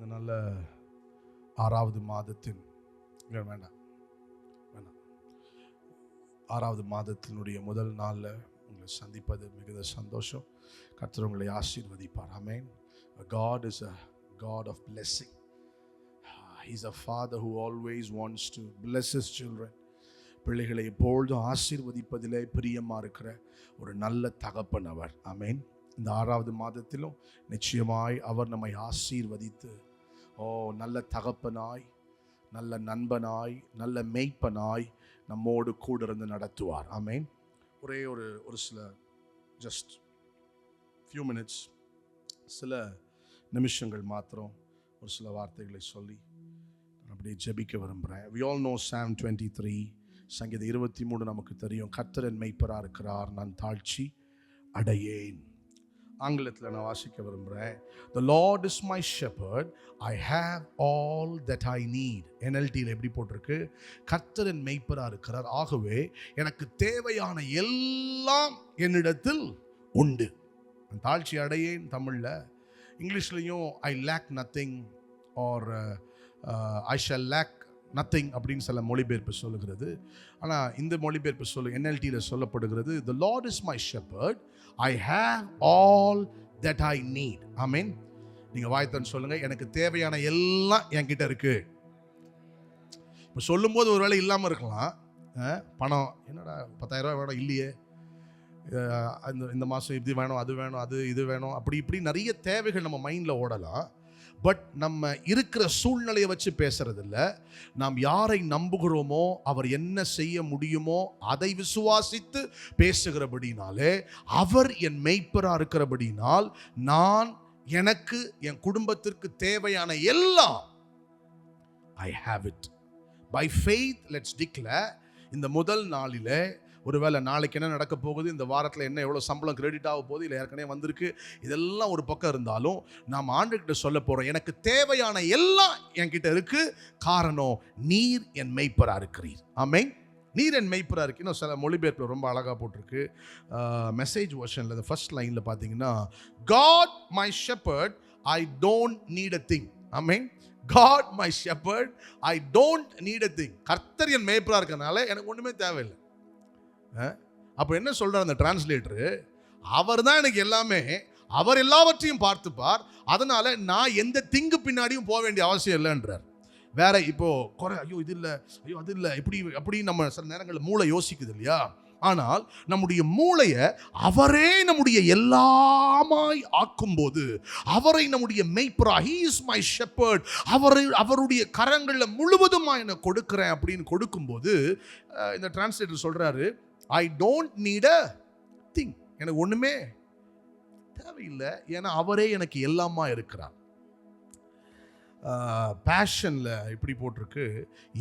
இந்த நல்ல ஆறாவது மாதத்தின் வேண்டாம் வேண்டாம் ஆறாவது மாதத்தினுடைய முதல் நாளில் உங்களை சந்திப்பது மிகுந்த சந்தோஷம். கர்த்தர் உங்களை ஆசீர்வதிப்பார். Amen God is a God of blessing is a father who always wants to bless his children பிள்ளைகளை எப்பொழுதும் ஆசீர்வதிப்பதிலே பிரியமாக இருக்கிற ஒரு நல்ல தகப்பன் அவர். அமேன் இந்த ஆறாவது மாதத்திலும் நிச்சயமாய் அவர் நம்மை ஆசீர்வதித்து ஓ நல்ல தகப்பனாய் நல்ல நண்பனாய் நல்ல மெய்ப்பனாய் நம்மோடு கூட இருந்து நடத்துவார். ஆமேன். ஒரே ஒரு ஒரு சில ஜஸ்ட் ஃபியூ மினிட்ஸ் சில நிமிஷங்கள் மாத்திரம் ஒரு சில வார்த்தைகளை சொல்லி நான் அப்படியே ஜெபிக்க விரும்புகிறேன் we all know psalm twenty three சங்கீத இருபத்தி மூணு நமக்கு தெரியும். கர்த்தரன் மெய்ப்பராக இருக்கிறார் நான் தாழ்ச்சி அடையேன். ஆங்கிலத்தில் நான் வாசிக்க விரும்புகிறேன் the Lord is my shepherd I have all that I need என்எல்டியில் எப்படி போட்டிருக்கு? கர்த்தரன் மெய்ப்பராக இருக்கிறார். ஆகவே எனக்கு தேவையான எல்லாம் என்னிடத்தில் உண்டு. நான் தாழ்ச்சி அடையேன் தமிழில். இங்கிலீஷ்லேயும் I lack nothing or I shall lack nothing அப்படின்னு சில மொழிபெயர்ப்பு சொல்லுகிறது. ஆனால் இந்த மொழிபெயர்ப்பு சொல்லு என்எல்டியில் சொல்லப்படுகிறது the Lord is my shepherd I have all that I need I mean நீங்கள் வாய்த்தன் சொல்லுங்கள் எனக்கு தேவையான எல்லாம் என்கிட்ட இருக்கு. இப்போ சொல்லும்போது ஒரு வேளை இல்லாமல் இருக்கலாம். பணம் என்னடா பத்தாயிரம் ரூபா வேணும் இல்லையே. இந்த இந்த மாதம் இப்படி வேணும் அது வேணும் அது இது வேணும் அப்படி இப்படி நிறைய தேவைகள் நம்ம மைண்டில் ஓடலாம். பட் நம்ம இருக்கிற சூழ்நிலையை வச்சு பேசுறதில்ல. நாம் யாரை நம்புகிறோமோ அவர் என்ன செய்ய முடியுமோ அதை விசுவாசித்து பேசுகிறபடினாலே அவர் என் மெய்ப்பராக இருக்கிறபடினால் நான் எனக்கு என் குடும்பத்திற்கு தேவையான எல்லாம் I have it by faith let's டிக்ல இந்த முதல் நாளிலே ஒருவேளை நாளைக்கு என்ன நடக்க போகுது? இந்த வாரத்தில் என்ன எவ்வளோ சம்பளம் கிரெடிட் ஆக போகுது? இல்லை ஏற்கனவே வந்திருக்கு. இதெல்லாம் ஒரு பக்கம் இருந்தாலும் நாம் ஆண்டுகிட்ட சொல்ல போகிறோம் எனக்கு தேவையான எல்லாம் என்கிட்ட இருக்கு. காரணம் நீர் என் மெய்ப்பராக இருக்கிறீர். ஆமென். நீர் என் மெய்ப்பராக இருக்கு. இன்னும் சில மொழிபெயர்ப்பில் ரொம்ப அழகாக போட்டிருக்கு. மெசேஜ் வெர்ஷனில் இந்த ஃபர்ஸ்ட் லைனில் பார்த்தீங்கன்னா God my shepherd I don't need a thing amen. God my shepherd I don't need a thing கர்த்தர் என் மேய்ப்பரா இருக்கிறதுனால எனக்கு ஒன்றுமே தேவையில்லை. அப்போ என்ன சொல்கிறார் அந்த டிரான்ஸ்லேட்டரு அவர் தான் எனக்கு எல்லாமே. அவர் எல்லாவற்றையும் பார்த்துப்பார். அதனால் நான் எந்த திங்கு பின்னாடியும் போக வேண்டிய அவசியம் இல்லைன்றார். வேற இப்போது குறை ஐயோ இது இல்லை ஐயோ அது இல்லை இப்படி அப்படி நம்ம சில நேரங்களில் மூளை யோசிக்குது இல்லையா? ஆனால் நம்முடைய மூளையை அவரே நம்முடைய எல்லாமாய் ஆக்கும்போது அவரை நம்முடைய மெய்ப்பரா ஹீ இஸ் மை ஷெப்பர்ட் அவரை அவருடைய கரங்களில் முழுவதுமாக என்னை கொடுக்குறேன் அப்படின்னு கொடுக்கும்போது இந்த டிரான்ஸ்லேட்டர் சொல்கிறாரு I don't need a thing எனக்கு ஒன்றுமே தேவையில்லை. ஏன்னா அவரே எனக்கு எல்லாமா இருக்கிறார். பேஷனில் இப்படி போட்டிருக்கு.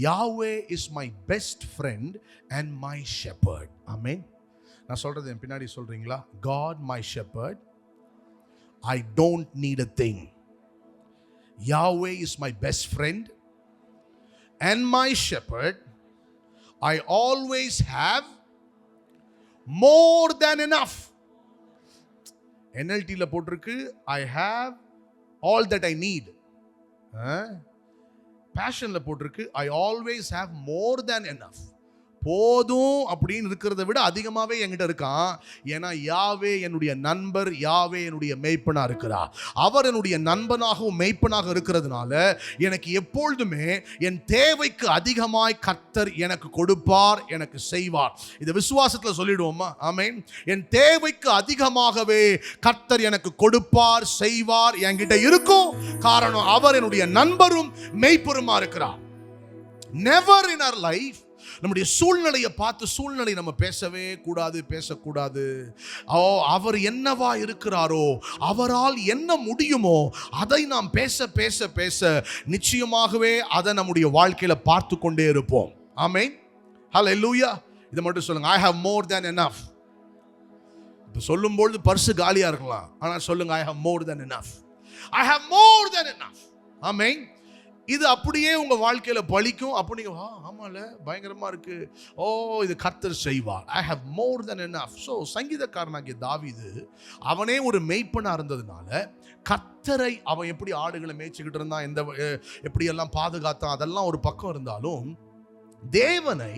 Yahweh is my best friend and my shepherd mean நான் சொல்கிறது என் பின்னாடி சொல்கிறீங்களா God my shepherd I don't need a thing Yahweh is my best friend and my shepherd I always have more than enough என்எல்டியில் போட்டிருக்கு I have all that I need பேஷனில் போட்டிருக்கு I always have more than enough. போதும் அப்படின்னு இருக்கிறத விட அதிகமாகவே என்கிட்ட இருக்கான். ஏன்னா யாவே என்னுடைய நண்பர் யாவே என்னுடைய மெய்ப்பனா இருக்கிறா. அவர் என்னுடைய நண்பனாகவும் மெய்ப்பனாக இருக்கிறதுனால எனக்கு எப்பொழுதுமே என் தேவைக்கு அதிகமாய் கத்தர் எனக்கு கொடுப்பார் எனக்கு செய்வார். இதை விசுவாசத்தில் சொல்லிடுவோமா? ஆமென். என் தேவைக்கு அதிகமாகவே கத்தர் எனக்கு கொடுப்பார் செய்வார் என்கிட்ட இருக்கும். காரணம் அவர் என்னுடைய நண்பரும் மெய்ப்பருமா இருக்கிறார். நெவர் இன் அவர் லைஃப் நம்முடைய சூழ்நிலையை பார்த்து சூழ்நிலை நம்ம பேசவே கூடாது பேசக்கூடாது. ஓ அவர் என்னவா இருக்கிறாரோ அவரால் என்ன முடியுமோ அதை நாம் பேச பேச பேச நிச்சயமாகவே அதை நம்முடைய வாழ்க்கையில பார்த்து கொண்டே இருப்போம். ஆமே ஹலோ லூயா இதை மட்டும் சொல்லுங்க. I have more than enough. இப்போ சொல்லும்பொழுது பர்சு காலியாக இருக்கலாம். ஆனால் சொல்லுங்க I have more than enough. I have more than enough. ஆமே இது அப்படியே உங்கள் வாழ்க்கையில் பலிக்கும். அப்போ நீங்கள் ஆ ஆமாம்ல பயங்கரமாக இருக்குது ஓ இது கர்த்தர் செய்வார். I have more than enough. So சங்கீதக்காரனாகிய தாவிது அவனே ஒரு மெய்ப்பனாக இருந்ததுனால கர்த்தரை அவன் எப்படி ஆடுகளை மேய்ச்சிக்கிட்டு இருந்தான் எந்த எப்படியெல்லாம் பாதுகாத்தான் அதெல்லாம் ஒரு பக்கம் இருந்தாலும் தேவனை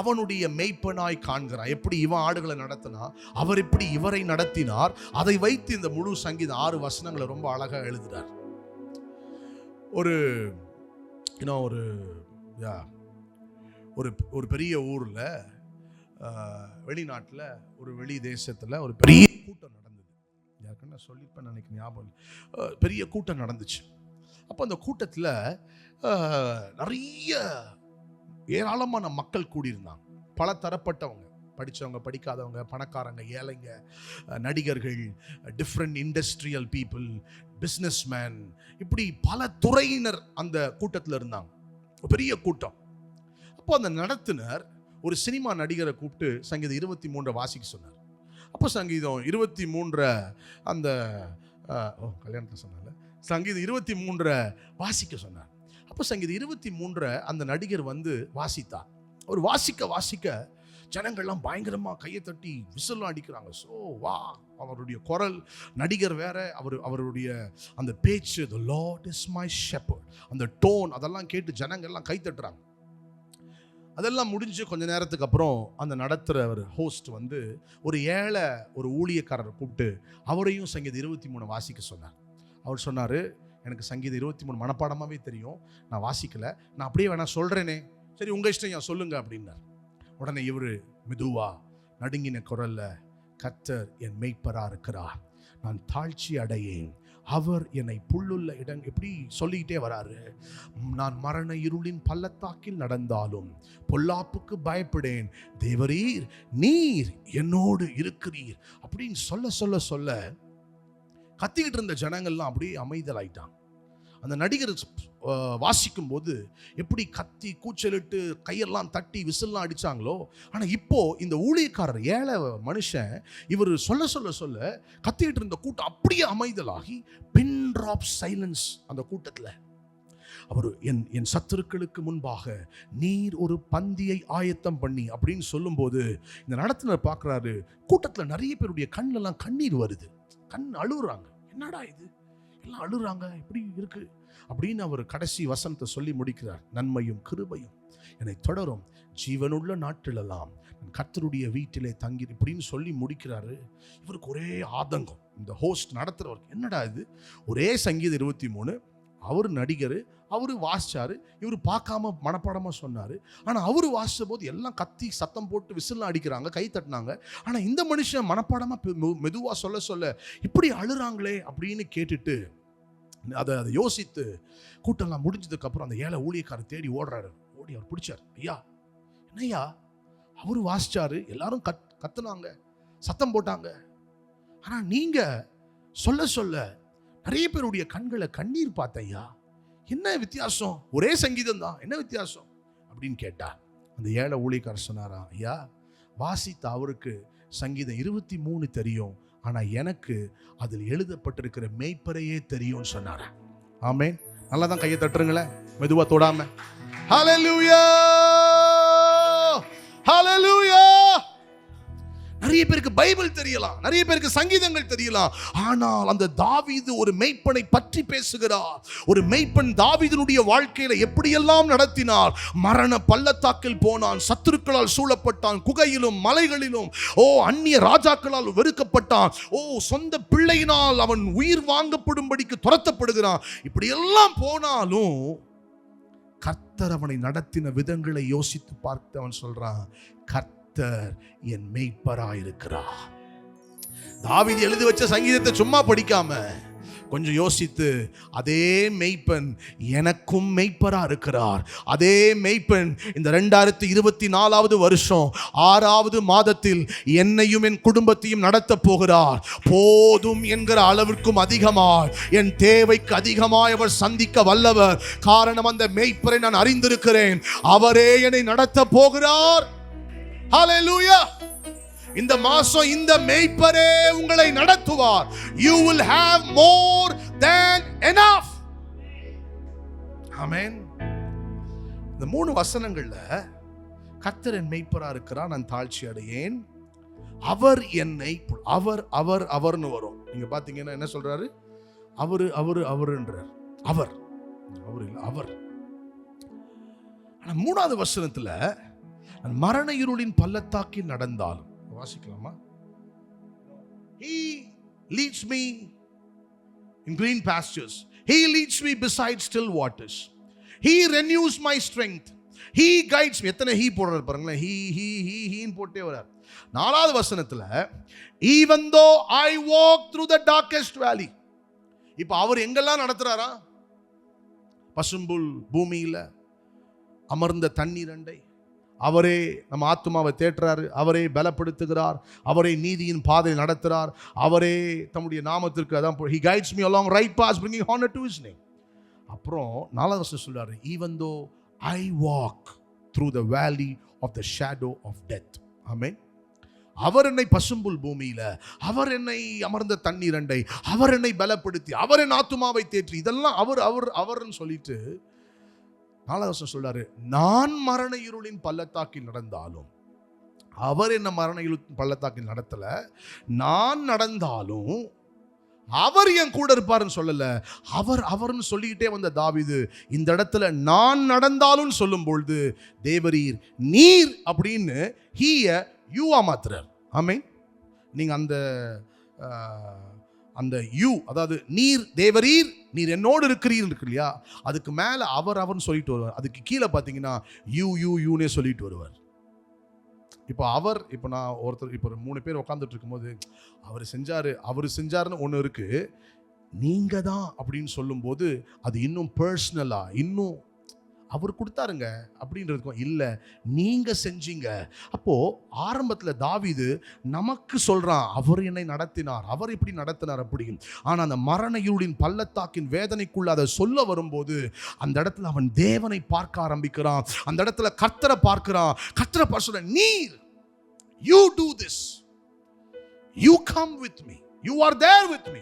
அவனுடைய மெய்ப்பனாய் காண்கிறான் எப்படி இவன் ஆடுகளை நடத்தினா அவர் எப்படி இவரை நடத்தினார். அதை வைத்து இந்த முழு சங்கீதம் ஆறு வசனங்களை ரொம்ப அழகாக எழுதுறார். ஒரு இன்னும் ஒரு யா ஒரு ஒரு பெரிய ஊரில் வெளிநாட்டில் ஒரு வெளி தேசத்தில் ஒரு பெரிய கூட்டம் நடந்தது. யாருக்குன்னு நான் சொல்லியிருப்பேன் எனக்கு ஞாபகம் இல்லை. பெரிய கூட்டம் நடந்துச்சு. அப்போ அந்த கூட்டத்தில் நிறைய ஏராளமான மக்கள் கூடியிருந்தாங்க. பல தரப்பட்டவங்க. படித்தவங்க படிக்காதவங்க பணக்காரங்க ஏழைங்க நடிகர்கள் டிஃப்ரெண்ட் இண்டஸ்ட்ரியல் பீப்புள் பிஸ்னஸ்மேன் இப்படி பல துறையினர் அந்த கூட்டத்தில் இருந்தாங்க. பெரிய கூட்டம். அப்போ அந்த நடத்துனர் ஒரு சினிமா நடிகரை கூப்பிட்டு சங்கீதம் இருபத்தி மூன்றை வாசிக்க சொன்னார். அப்போ சங்கீதம் இருபத்தி மூன்றை அந்த ஓ கல்யாணத்தை சொன்னால சங்கீதம் இருபத்தி மூன்றை வாசிக்க சொன்னார். அப்போ சங்கீதம் இருபத்தி மூன்றை அந்த நடிகர் வந்து வாசித்தார். அவர் வாசிக்க வாசிக்க ஜனங்கள்லாம் பயங்கரமாக கையை தட்டி விசில்லாம் அடிக்கிறாங்க. ஸோ வா அவருடைய குரல் நடிகர் வேற அவர் அவருடைய அந்த பேச்சு the Lord is my shepherd அந்த டோன் அதெல்லாம் கேட்டு ஜனங்கள்லாம் கை தட்டுறாங்க. அதெல்லாம் முடிஞ்சு கொஞ்ச நேரத்துக்கு அப்புறம் அந்த நடத்துகிறவர் ஹோஸ்ட் வந்து ஒரு ஏழை ஒரு ஊழியக்காரரை கூப்பிட்டு அவரையும் சங்கீதம் இருபத்தி மூணு வாசிக்க சொன்னார். அவர் சொன்னார் எனக்கு சங்கீதம் இருபத்தி மூணு மனப்பாடமாகவே தெரியும். நான் வாசிக்கலை. நான் அப்படியே வேணா சொல்கிறேனே சரி உங்கள் இஷ்டம் ஏன் சொல்லுங்க அப்படின்னார். உடனே இவர் மெதுவா நடுங்கின குரல்ல கத்தர் என் மெய்ப்பரா இருக்கிறார். நான் தாழ்ச்சி அடையேன். அவர் என்னை புல்லுள்ள இடம் எப்படி சொல்லிக்கிட்டே வராரு. நான் மரண இருளின் பள்ளத்தாக்கில் நடந்தாலும் பொல்லாப்புக்கு பயப்படேன். தேவரீர் நீர் என்னோடு இருக்கிறீர். அப்படின்னு சொல்ல சொல்ல சொல்ல கத்திக்கிட்டு இருந்த ஜனங்கள்லாம் அப்படியே அமைதலாயிட்டான் அந்த நடிகர் வாசிக்கும் போது எப்படி கத்தி கூச்சலிட்டு கையெல்லாம் தட்டி விசில்லாம் அடிச்சாங்களோ ஆனால் இப்போது இந்த ஊழியக்காரர் ஏழை மனுஷன் இவர் சொல்ல சொல்ல சொல்ல கத்திக்கிட்டு இருந்த கூட்டம் அப்படியே அமைதலாகி பின் ட்ராப் சைலன்ஸ் அந்த கூட்டத்தில். அவர் என் என் சத்துருக்களுக்கு முன்பாக நீர் ஒரு பந்தியை ஆயத்தம் பண்ணி அப்படின்னு சொல்லும்போது இந்த நடத்தினர் பார்க்குறாரு கூட்டத்தில் நிறைய பேருடைய கண்ணெல்லாம் கண்ணீர் வருது. கண் அழுகுறாங்க என்னடா இது? எல்லாம் அழுறாங்க இப்படி இருக்கு. அப்படின்னு அவர் கடைசி வசனத்தை சொல்லி முடிக்கிறார். நன்மையும் கிருபையும். என்னை தொடரும். ஜீவனுள்ள நாட்டிலெல்லாம் நான் கர்த்தருடைய வீட்டிலே தங்கி இப்படின்னு சொல்லி முடிக்கிறாரு. இவருக்கு ஒரே ஆதங்கம். இந்த ஹோஸ்ட் நடத்துகிறவருக்கு என்னடா இது? ஒரே சங்கீதம் இருபத்தி மூணு. அவர் நடிகர் அவர் வாசிச்சாரு இவர் பார்க்காம மனப்பாடமாக சொன்னார். ஆனால் அவர் வாசித்த போது எல்லாம் கத்தி சத்தம் போட்டு விசில்லாம் அடிக்கிறாங்க கை தட்டினாங்க. ஆனால் இந்த மனுஷன் மனப்பாடமாக மெதுவாக சொல்ல சொல்ல இப்படி அழுறாங்களே அப்படின்னு கேட்டுட்டு அதை அதை யோசித்து கூட்டம்லாம் முடிஞ்சதுக்கப்புறம் அந்த ஏழை ஊழியக்காரர் தேடி ஓடுறாரு. ஓடி அவர் பிடிச்சார் ஐயா என்னையா அவர் வாசிச்சாரு எல்லாரும் கத் கத்துனாங்க சத்தம் போட்டாங்க. ஆனால் நீங்கள் சொல்ல சொல்ல நிறைய பேருடைய கண்களை கண்ணீர் பார்த்தையா என்ன வித்தியாசம்? ஒரே சங்கீதம் தான் என்ன வித்தியாசம்? அப்படின்னு கேட்டா அந்த ஏழை ஊழியக்காரர் சொன்னாரா ஐயா வாசித்த அவருக்கு சங்கீதம் இருபத்தி மூணு தெரியும். ஆனால் எனக்கு அதில் எழுதப்பட்டிருக்கிற மெய்ப்பரையே தெரியும் சொன்னாரா. ஆமென். நல்லா தான் கையை தட்டுருங்களேன் மெதுவாக தொடாம. ஹலலூயா ஹலலூயா நிறைய பேருக்கு பைபிள் தெரியலாம் நிறைய பேருக்கு சங்கீதங்கள் தெரியலாம். ஆனால் அந்த தாவீது ஒரு மெய்ப்பனை பற்றி பேசுகிறார். ஒரு மெய்ப்பன் தாவிதனுடைய வாழ்க்கையில எப்படியெல்லாம் நடத்தினார்? மரண பள்ளத்தாக்கில் போனான் சத்துருக்களால் சூழப்பட்டான் குகையிலும் மலைகளிலும். ஓ அந்நிய ராஜாக்களால் வெறுக்கப்பட்டான். ஓ சொந்த பிள்ளையினால் அவன் உயிர் வாங்கப்படும்படிக்கு துரத்தப்படுகிறான். இப்படியெல்லாம் போனாலும் கர்த்தர் அவனை நடத்தின விதங்களை யோசித்து பார்த்து அவன் சொல்றான் கர்த்தர் என் மெய்ப்பராயிருக்கிறார். தாவிதி எழுதி வச்ச சங்கீதத்தை சும்மா படிக்காம கொஞ்சம் யோசித்து அதே மெய்ப்பன் எனக்கும் மெய்ப்பராக இருக்கிறார் அதே மெய்ப்பன் இந்த ரெண்டாயிரத்தி இருபத்தி நாலாவது வருஷம் ஆறாவது மாதத்தில் என்னையும் என் குடும்பத்தையும் நடத்த போகிறார். போதும் என்கிற அளவிற்கும் அதிகமாய் என் தேவைக்கு அதிகமாய் அவர் சந்திக்க வல்லவர். காரணம் அந்த மெய்ப்பரை நான் அறிந்திருக்கிறேன். அவரே என்னை நடத்த போகிறார். ஹalleluya இந்த மாசம் இந்த மெய்ப்பரே உங்களை நடத்துவார். You will have more than enough. Amen இந்த மூணு வசனங்கள்ல கர்த்தர் என் மெய்ப்பரா இருக்கிறார் நான் தாழ்ச்சி அடையேன். அவர் என்னை அவர் அவர் அவர்னு வரும். நீங்க பாத்தீங்கன்னா என்ன சொல்றாரு? அவரு அவரு அவருன்றார். அவர். அவர் இல்லை அவர். ஆனா மூணாவது வசனத்துல மரண இருளின் பள்ளத்தாக்கில் நடந்தாலும் வாசிக்கலாமா he leads me in green pastures. He leads me beside still waters. He renews my strength he guides எத்தனை ஹீ போடுறாரு பாருங்களேன் ஹீ ஹீ ஹீ ஹீன்னு போட்டே வர நாலாவது வசனத்தில் even though I walk through த டார்கெஸ்ட் வேலி இப்போ அவர் எங்கெல்லாம் நடத்துகிறாரா பசும்புல் பூமியில் அமர்ந்த தண்ணீரண்டை அவரே நம்ம ஆத்மாவை தேற்றுறாரு அவரே பலப்படுத்துகிறார். அவரே நீதியின் பாதை நடத்துகிறார் அவரே தம்முடைய நாமத்திற்கு அதான் he guides me along right paths bringing honour to his name அப்புறம் நாலாவது வருஷம் சொல்றாரு even though I walk through the valley of the shadow of death ஆமே அவர் என்னை பசும்புல் பூமியில் அவர் என்னை அமர்ந்த தண்ணீர் அண்டை அவர் என்னை பலப்படுத்தி அவர் என் ஆத்துமாவை தேற்றி இதெல்லாம் அவர் அவர் அவர்னு சொல்லிட்டு காலதாசன் சொல்றாரு நான் மரண இருளின் பள்ளத்தாக்கில் நடந்தாலும் அவர் என்ன மரண இருளின் பள்ளத்தாக்கில் நடத்தல நான் நடந்தாலும் அவர் என் கூட இருப்பாருன்னு சொல்லல. அவர் அவர்னு சொல்லிக்கிட்டே வந்த தாவிது இந்த இடத்துல நான் நடந்தாலும் சொல்லும் பொழுது தேவரீர் நீர் அப்படின்னு ஹீய யூவா மாத்துறார். ஆமென். நீங்கள் அந்த அந்த யூ அதாவது நீர் தேவரீர் நீர் என்னோடு இருக்கிறீர் இருக்கு இல்லையா? அதுக்கு மேலே அவர் அவர்னு சொல்லிட்டு வருவார். அதுக்கு கீழே பார்த்தீங்கன்னா யூ யூ யூனே சொல்லிட்டு வருவார். இப்போ அவர் இப்போ நான் ஒருத்தர் இப்போ ஒரு மூணு பேர் உட்காந்துட்டு இருக்கும்போது அவர் செஞ்சார் அவர் செஞ்சாருன்னு ஒன்று இருக்குது நீங்கள் தான் அப்படின்னு சொல்லும்போது அது இன்னும் பர்ஸ்னலாக இன்னும் அவர் கொடுத்தாருங்க அப்படின்றதுக்கும் இல்லை நீங்கள் செஞ்சீங்க. அப்போது ஆரம்பத்தில் தாவிது நமக்கு சொல்கிறான் அவர் என்னை நடத்தினார் அவர் இப்படி நடத்தினார் அப்படின்னு ஆனால் அந்த மரண இருளின் பள்ளத்தாக்கின் வேதனைக்குள்ள அதை சொல்ல வரும்போது அந்த இடத்துல அவன் தேவனை பார்க்க ஆரம்பிக்கிறான். அந்த இடத்துல கர்த்தரை பார்க்கிறான். கர்த்தரை பார்க்க நீர் you do this you come with me you are there with me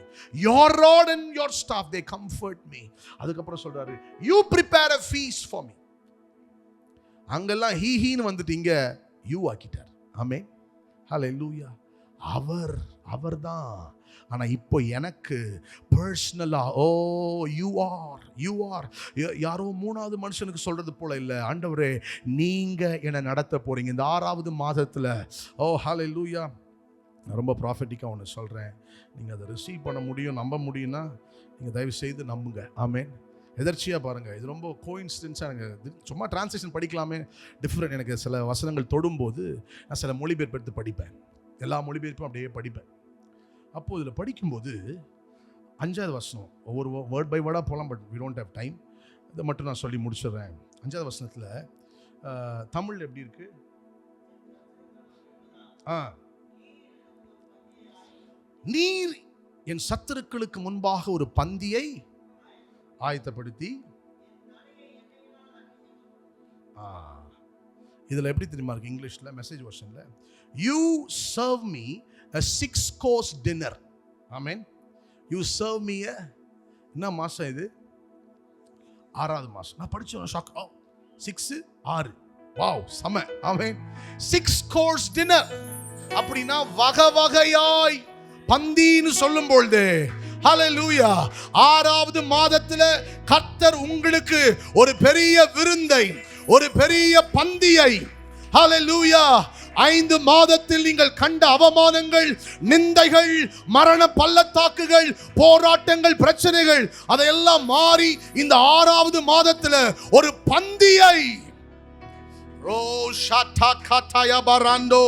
your rod and your staff they comfort me அதுக்கப்புறம் சொல்றாரு you prepare a feast for me அங்கெல்லாம் ஹீ ஹீன்னு வந்துட்டு இங்க யூ ஆக்கிட்டார். ஆமே ஹலே லூயா அவர் அவர் தான் ஆனால் இப்போ எனக்கு பர்சனலாக oh you are you are யாரோ மூணாவது மனுஷனுக்கு சொல்கிறது போல இல்லை. ஆண்டவரே நீங்கள் என்னை நடத்த போகிறீங்க இந்த ஆறாவது மாதத்தில் ஓ ஹலே லூயா ரொம்ப ப்ராஃபிட்டிக்காக ஒன்று சொல்கிறேன் நீங்கள் அதை ரிசீவ் பண்ண முடியும் நம்ப முடியும்னா நீங்கள் தயவு செய்து நம்புங்க. ஆமேன். எதர்ச்சியாக பாருங்கள் இது ரொம்ப கோயின்சிடென்ஸாக எனக்கு சும்மா டிரான்ஸ்லேஷன் படிக்கலாமே. டிஃப்ரெண்ட் எனக்கு சில வசனங்கள் தொடும்போது நான் சில மொழிபெயர்ப்பு எடுத்து படிப்பேன். எல்லா மொழிபெயர்ப்பும் அப்படியே படிப்பேன். அப்போது இதில் படிக்கும்போது அஞ்சாவது வசனம் ஒவ்வொரு வேர்ட் பை வேர்டாக போகலாம் but we don't have time இதை மட்டும் நான் சொல்லி முடிச்சிடுறேன். அஞ்சாவது வசனத்தில் தமிழ் எப்படி இருக்குது ஆ. நீர் என் சத்துருக்களுக்கு முன்பாக ஒரு பந்தியை ஆயத்தப்படுத்தி. இதில் எப்படி தெரியுமா இருக்கு இங்கிலீஷில் message வருஷனில் you serve me a six course dinner amen you serve me என்ன மாசம் இது? ஆறாவது மாசம். நான் படித்தேன் ஷாக் ஓ சிக்ஸு ஆறு. வாவ் செம. ஆமேன் சிக்ஸ் கோர்ஸ் டின்னர் அப்படின்னா வகை வகையாய் பந்தின்னு சொல்லும் பொழுது ஹலலூயா ஆறாவது மாதத்துல கர்த்தர் உங்களுக்கு ஒரு பெரிய விருந்தை ஒரு பெரிய பந்தியை. ஹலலூயா ஐந்து மாதத்தில் நீங்கள் கண்ட அவமானங்கள் நிந்தைகள் மரண பள்ளத்தாக்குகள் போராட்டங்கள் பிரச்சனைகள் அதையெல்லாம் மாறி இந்த ஆறாவது மாதத்துல ஒரு பந்தியை. ரோ ஷாட்டா காட்டாயா பராண்டோ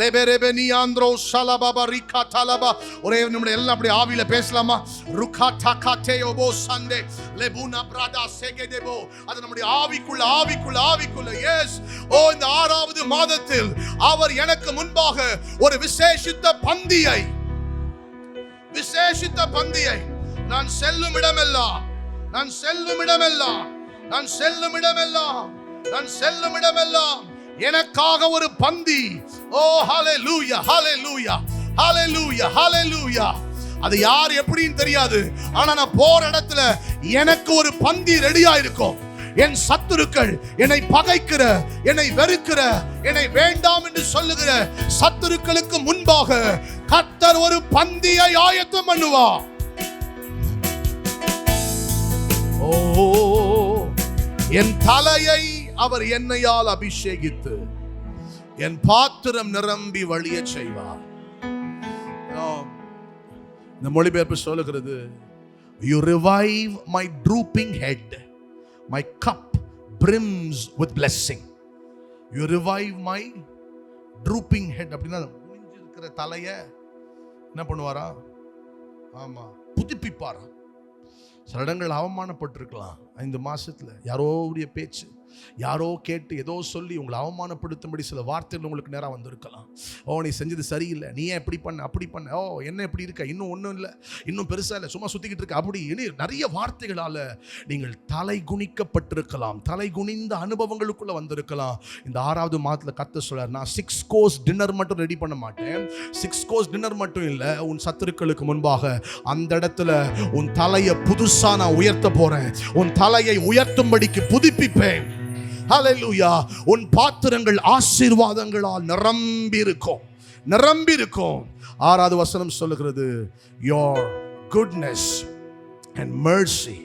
லெபெரெபெ ஆந்திரோ ஷலபப ரிகா தலபா ஒரே நம்முடைய எல்லாம் அப்படி ஆவியில பேசலாமா? ருகா டகா தேயோபோ சண்டே லெபுனா பிரதா செகெதெபோ அது நம்முடைய ஆவிக்குள்ள ஆவிக்குள்ள ஆவிக்குள்ள. எஸ் ஓ இந்த ஆறாவது மாதத்தில் அவர் எனக்கு முன்பாக ஒரு விசேஷித்த பந்தியை விசேஷித்த பந்தியை நான் செல்லும் இடமெல்லாம் நான் செல்லும் இடமெல்லாம் நான் செல்லும் இடமெல்லாம் நான் செல்லும் இடமெல்லாம் எனக்காக ஒரு பந்தி. ஓ ஹலே லூயா ஹலே லூயா ஹலே லூயா ஹலே லூயா அது யார் எப்படின்னு தெரியாது. ஆனா நான் போற இடத்துல எனக்கு ஒரு பந்தி ரெடியா இருக்கும் என் சத்துருக்கள் என்னை பகைக்கிற என்னை வெறுக்கிற என்னை வேண்டாம் என்று சொல்லுகிற சத்துருக்களுக்கு முன்பாக கத்தர் ஒரு பந்தியை ஆயத்தம் பண்ணுவா ஓ என் தலையை அவர் என்னையால் அபிஷேகித்து என் பாத்திரம் நிரம்பி வழிய செய்வார். இந்த மொழிபெயர்ப்பு சொல்லுகிறது you revive my drooping head my cup brims with blessing you revive my drooping head அப்படின்னா குனிஞ்சிருக்கிற தலைய என்ன பண்ணுவாரா? ஆமா புதுப்பிப்பாரா? சில இடங்கள் அவமானப்பட்டிருக்கலாம். ஐந்து மாசத்துல யாரோடைய பேச்சு? யாரோ கேட்டு ஏதோ சொல்லி உங்களை அவமானப்படுத்தும்படி சில வார்த்தைகள் உங்களுக்கு நேராக வந்திருக்கலாம். ஓ நீ செஞ்சது சரியில்லை. நீ ஏன் இப்படி பண்ண? அப்படி பண்ண? ஓ என்ன இப்படி இருக்க? இன்னும் ஒன்றும் இல்லை. இன்னும் பெருசாக இல்லை. சும்மா சுற்றிக்கிட்டு இருக்க. அப்படி இனி நிறைய வார்த்தைகளால் நீங்கள் தலை குனிக்கப்பட்டிருக்கலாம். தலை குனிந்த அனுபவங்களுக்குள்ளே வந்திருக்கலாம். இந்த ஆறாவது மாதத்தில் கத்த சொல்கிறார் நான் சிக்ஸ் கோர்ஸ் டின்னர் மட்டும் ரெடி பண்ண மாட்டேன். சிக்ஸ் கோர்ஸ் டின்னர் மட்டும் இல்லை. உன் சத்துருக்களுக்கு முன்பாக அந்த இடத்துல உன் தலையை புதுசாக நான் உயர்த்த போகிறேன் உன் தலையை உயர்த்தும்படிக்கு புதுப்பிப்பேன். ஹலெலுயா உன் பாத்திரங்கள் ஆசீர்வாதங்களால் நிரம்பி இருக்கும் நிரம்பி இருக்கும் ஆறாவது வசனம் சொல்லுகிறது your goodness and mercy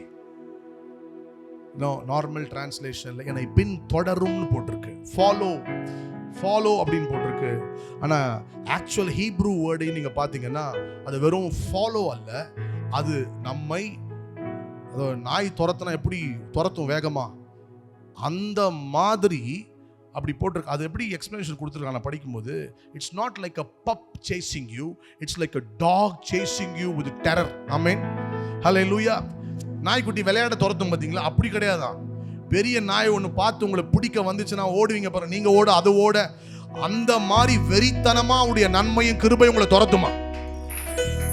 no normal டிரான்ஸ்லேஷன்ல என்னை பின் தொடரும்னு போட்டிருக்கு. ஃபாலோ ஃபாலோ அப்படின்னு போட்டிருக்கு. ஆனால் ஆக்சுவல் ஹீப்ரூ வேர்டையும் நீங்கள் பார்த்தீங்கன்னா அது வெறும் ஃபாலோ அல்ல. அது நம்மை அதோ நாய் துரத்துனா எப்படி துரத்தும் வேகமாக அந்த மாதிரி அப்படி போட்டிருக்கு அது எப்படி எக்ஸ்பிளனேஷன் கொடுத்துருக்காங்க நான் படிக்கும்போது it's not like a pup chasing you it's like a dog chasing you with terror amen hallelujah நாய்க்குட்டி விளையாட துரத்தும் பார்த்தீங்களா? அப்படி கிடையாதான் பெரிய நாய் ஒன்று பார்த்து உங்களை பிடிக்க வந்துச்சுன்னா ஓடுவீங்க பாருங்க. நீங்கள் ஓட அது ஓட. அந்த மாதிரி வெறித்தனமா உடைய நன்மையும் கிருபையும் உங்களை துரத்துமா?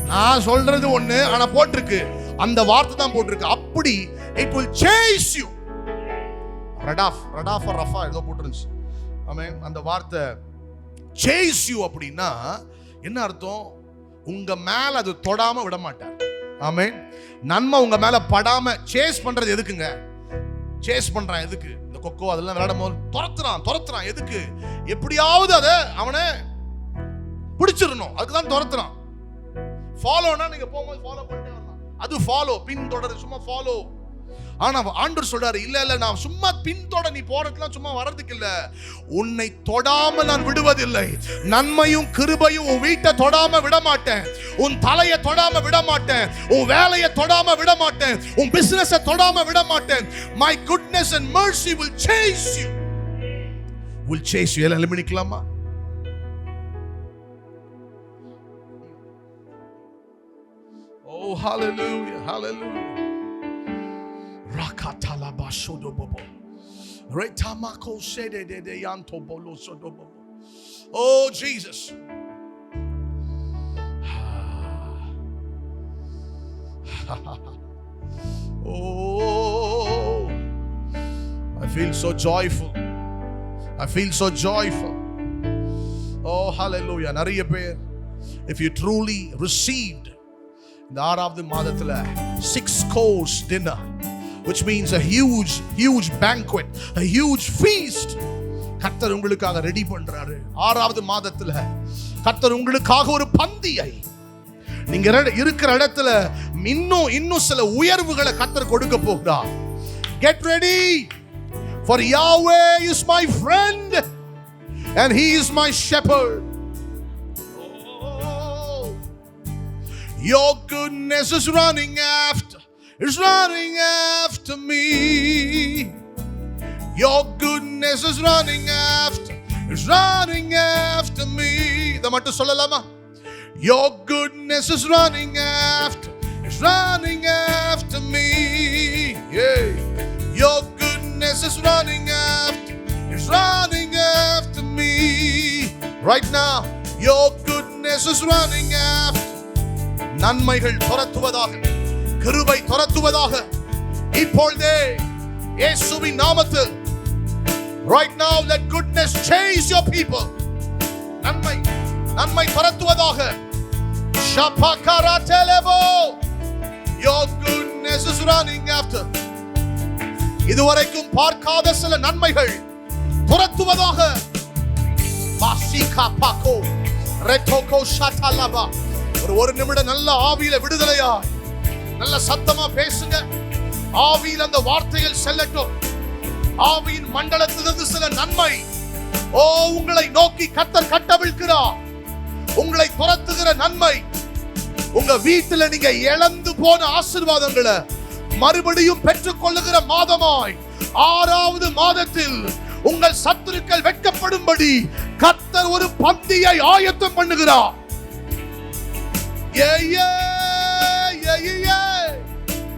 நான் சொல்றது ஒன்று ஆனால் போட்டிருக்கு. அந்த வார்த்தை தான் போட்டிருக்கு. அப்படி இட் வில் சேஸ் யூ ரடாஃப் ரடாஃப் ரஃபா ஏதோ போட்டுருந்துச்சு. ஆமென் அந்த வார்த்தை சேஸ் யூ அப்படின்னா என்ன அர்த்தம்? உங்க மேல அது தொடாம விட மாட்டார். ஆமே நன்மை உங்க மேல படாம சேஸ் பண்றது எதுக்குங்க? சேஸ் பண்றான் எதுக்கு? இந்த கொக்கோ அதெல்லாம் விளையாடும் போது துரத்துறான் துரத்துறான். எதுக்கு? எப்படியாவது அதை அவனை பிடிச்சிடணும். அதுக்கு தான் துரத்துறான். ஃபாலோனா நீங்க போகும்போது ஃபாலோ பண்ணிட்டே வரலாம். அது ஃபாலோ பின் தொடர் சும்மா ஃபாலோ ஆனா ஆண்டவர் சொல்றாரு இல்ல இல்ல நான் சும்மா பின்தொட நீ போறதுலாம் சும்மா வர்றதுக்கு இல்ல உன்னை தொடாமல் நான் விடுவதில்லை. நன்மையும் கிருபையும் உன் வீட்டை தொடாம விட மாட்டேன் உன் தலையை தொடாம விட மாட்டேன் உன் வேலையை தொடாம விட மாட்டேன் உன் பிஸ்னஸை தொடாம விட மாட்டேன் my goodness and mercy will chase you will chase you எல்லாம் எலிமினிக்கலாமா Oh, hallelujah, hallelujah. Rakatalaba shodobobo. Retamako shede de de yanto bolo sodobobo. Oh, Jesus. oh, I feel so joyful. I feel so joyful. Oh, hallelujah. நிறைய பேர் if you truly received இந்த ஆறாவது மாதத்துல six course dinner which means a huge huge banquet a huge feast கர்த்தர் உங்களுக்காக ready பண்றாரு ஆறாவது மாதத்துல கர்த்தர் உங்களுக்காக ஒரு பந்தியை நீங்க இர- இருக்கிற இடத்துல இன்னும் இன்னும் சில உயர்வுகளை கர்த்தர் கொடுக்க போகிறார் get ready for Yahweh is my friend and he is my shepherd Oh. Your goodness is running after, is running after me. Your goodness is running after, is running after me. இதை மட்டும் சொல்லலாமா Your goodness is running after, is running after me. Yeah. Your goodness is running after, is running after me. Right now, your goodness is running after. நன்மைகள் துரத்துவதாக கிருபை துரத்துவதாக. இப்பொழுதே இயேசுவின் நாமத்தில் right now let goodness chase your people. நன்மை நன்மை துரத்துவதாக ஷபகரா டெலெபோ your goodness is running after. இதுவரைக்கும் பார்க்காத சில நன்மைகள் துரத்துவதாக. பாசிகா பாக்கோ ரெட்டோகோ ஷாட்டாலாபா. ஒரு ஒரு நிமிடம் நல்ல ஆவியில விடுதலையா? நல்ல சத்தமா பேசுங்க. ஆவியில் அந்த வார்த்தைகள் செல்லட்டும். ஆவியின் மண்டலத்திலிருந்து சில நன்மை. ஓ உங்களை நோக்கி கத்தர் கட்டவிழ்கிறார் உங்களை துரத்துகிற நன்மை. உங்க வீட்டுல நீங்க இழந்து போன ஆசீர்வாதங்களை மறுபடியும் பெற்றுக்கொள்ளுகிற மாதமாய் ஆறாவது மாதத்தில் உங்கள் சத்துருக்கள் வெட்கப்படும்படி கத்தர் ஒரு பந்தியை ஆயத்தம் பண்ணுகிறார். ஏ ஏ ஏ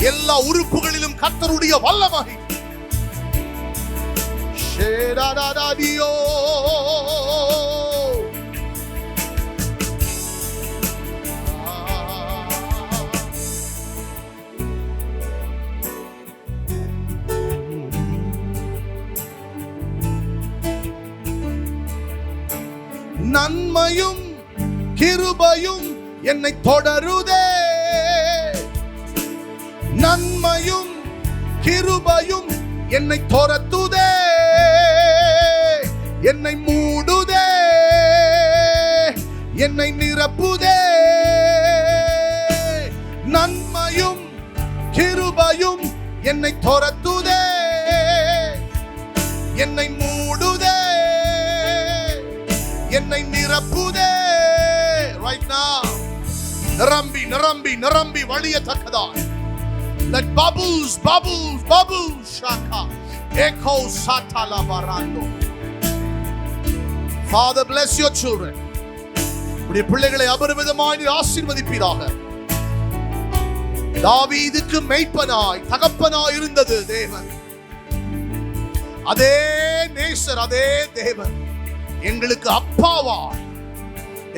எல்லா உறுப்புகளிலும் கத்தருடைய வல்லமை. நன்மையும் கிருபையும் என்னை தொடருதே. கிருபையும் என்னை துரத்துதே. என்னை மூடுதே. என்னை நிரப்புதே. நன்மையும் கிருபையும் என்னை துரத்துதே. என்னை மூடுதே. என்னை நிரப்புதே. Right now. நிரம்பி நிரம்பி நிரம்பி வழியத்தக்கதாய். That bubbles, bubbles, bubbles, shaka. Echo satala barando. Father, bless your children. உடைய பிள்ளைகளை அபரிவிதமாய் நீர் ஆசீர்வதிப்பீராக தாவீதுக்கு மெய்ப்பனாய் தகப்பனாய் இருந்தது தேவன் அதே நேசர் அதே தேவன் எங்களுக்கு அப்பாவாய்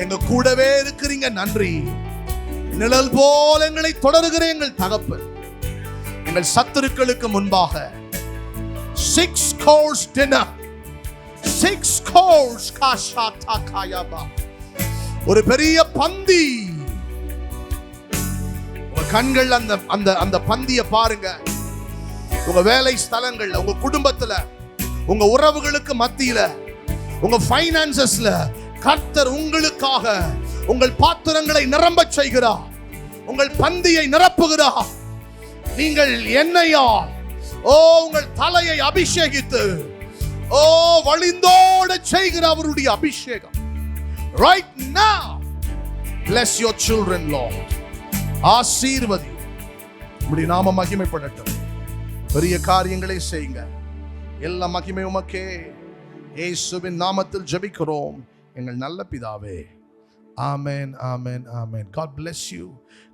எங்க கூடவே இருக்கிறீங்க நன்றி நிழல் போல் எங்களை தொடர்கிற எங்கள் தகப்பன் எங்கள் சத்துருக்களுக்கு முன்பாக. Six course dinner six course காஷாத்தா காயாபா ஒரு பெரிய பந்தி. உங்க கண்கள் அந்த அந்த அந்த பந்தியை பாருங்க. உங்க வேலை ஸ்தலங்கள்ல உங்க குடும்பத்துல உங்க உறவுகளுக்கு மத்தியில உங்க ஃபைனான்சஸ்ல கர்த்தர் உங்களுக்காக உங்கள் பாத்திரங்களை நிரம்பச் செய்கிறார். உங்கள் பந்தியை நிரப்புகிறார். நீங்கள் எண்ணெயால் ஓ உங்கள் தலையை அபிஷேகித்து ஓ வழிந்தோட செய்கிற அவருடைய அபிஷேகம். ரைட் நா பிளஸ் யோர் சில்ட்ரன் lord. ஆசீர்வதி. இப்படி நாம மகிமைப்படட்டும். பெரிய காரியங்களை செய்யுங்க. எல்லா மகிமை உமக்கே. இயேசுவின் நாமத்தில் ஜெபிக்கிறோம். எங்கள் நல்ல பிதாவே. ஆமேன் ஆமேன் ஆமேன். காட் பிளெஸ் யூ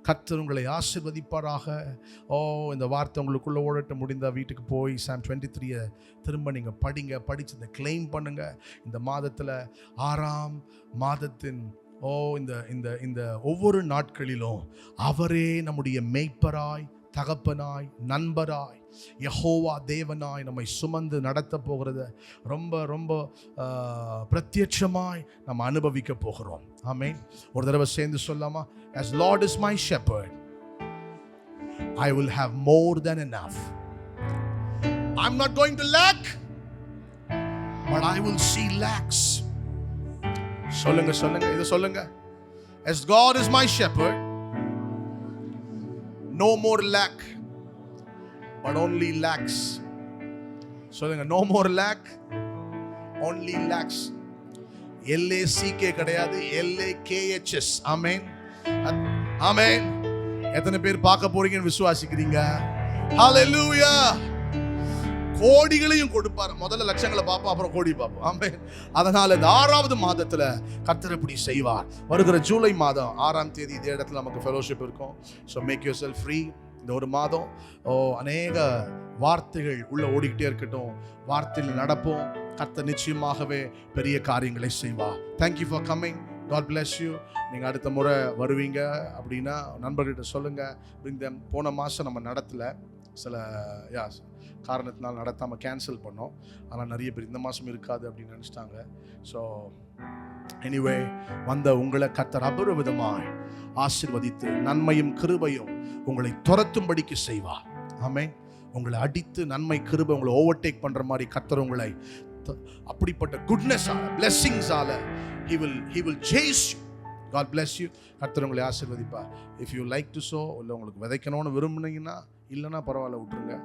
கத்தர் உங்களை ஆசிர்வதிப்பாராக. ஓ இந்த வார்த்தை உங்களுக்குள்ளே ஓடட்ட முடிந்தால் வீட்டுக்கு போய் சாம் டுவெண்ட்டி த்ரீயை திரும்ப நீங்கள் படிங்க. படித்து இந்த கிளைம் பண்ணுங்கள் இந்த மாதத்தில் ஆறாம் மாதத்தின் ஓ இந்த இந்த இந்த ஒவ்வொரு நாட்களிலும் அவரே நம்முடைய மெய்ப்பராய் தகப்பனாய் நண்பராய் யஹோவா தேவனாய் நம்மை சுமந்து நடத்த போகிறத ரொம்ப ரொம்ப பிரத்யட்சமாய் நம்ம அனுபவிக்க போகிறோம் ஆமே ஒரு தடவை சேர்ந்து சொல்லாமா as lord is my shepherd i will have more than enough i'm not going to lack but i will see lacks சொல்லுங்க சொல்லுங்க இது சொல்லுங்க as god is my shepherd no more lack but only lakhs சொல்லுங்க no lakh lack lakhs lacks எல்ஏசிகே கிடையாது L A KHS ஆமேன் ஆமேன் எத்தனை பேர் பார்க்க போறீங்கன்னு விசுவாசிக்கிறீங்க? ஹalleluya கோடிகளையும் கொடுப்பார். முதல்ல லட்சங்களை பார்ப்போம் அப்புறம் கோடி பார்ப்போம். ஆமே அதனால இந்த ஆறாவது மாதத்துல கர்த்தர் இப்படி செய்வார். வருகிற ஜூலை மாதம் ஆறாம் தேதி இதே இடத்துல நமக்கு ஃபெலோஷிப் இருக்கும். So make your sell free இந்த ஒரு மாதம் ஓ அநேக வார்த்தைகள் உள்ள ஓடிக்கிட்டே இருக்கட்டும். வார்த்தையில் நடப்போம். கர்த்தர் நிச்சயமாகவே பெரிய காரியங்களை செய்வா. Thank you for coming God bless you நீங்கள் அடுத்த முறை வருவீங்க அப்படின்னா நண்பர்கிட்ட சொல்லுங்கள் இந்த போன மாதம் நம்ம நடத்தலை. சில யா காரணத்தினால் நடத்தாமல் கேன்சல் பண்ணோம். ஆனால் நிறைய பேர் இந்த மாதம் இருக்காது அப்படின்னு நினச்சிட்டாங்க. ஸோ எனிவே வந்த உங்களை கத்தர் அபரிவிதமாய் ஆசிர்வதித்து நன்மையும் கிருபையும் உங்களை துரத்தும்படிக்கு செய்வார். ஆமே உங்களை அடித்து நன்மை கிருபை உங்களை ஓவர்டேக் பண்ணுற மாதிரி கத்தர் உங்களை த- அப்படிப்பட்ட குட்னஸால பிளெஸ்ஸிங்ஸால he will he will chase you God bless you கர்த்தர் உங்களை ஆசிர்வதிப்பா if you like to so இல்லை உங்களுக்கு விதைக்கணும்னு விரும்புனீங்கன்னா இல்லைன்னா பரவாயில்ல விட்டுருங்க.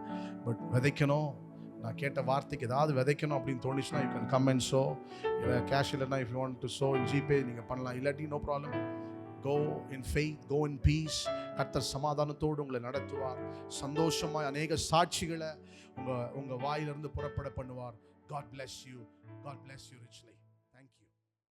பட் விதைக்கணும். நான் கேட்ட வார்த்தைக்கு ஏதாவது விதைக்கணும் அப்படின்னு தோணுச்சுன்னா you can come and sow இல்லை கேஷ் இல்லைன்னா if you want to sow in GPay நீங்கள் பண்ணலாம். இல்லாட்டி no problem go in faith go in peace கர்த்தர் சமாதானத்தோடு உங்களை நடத்துவார். சந்தோஷமாக அநேக சாட்சிகளை உங்கள் உங்கள் வாயிலிருந்து புறப்பட பண்ணுவார். God bless you God bless you richly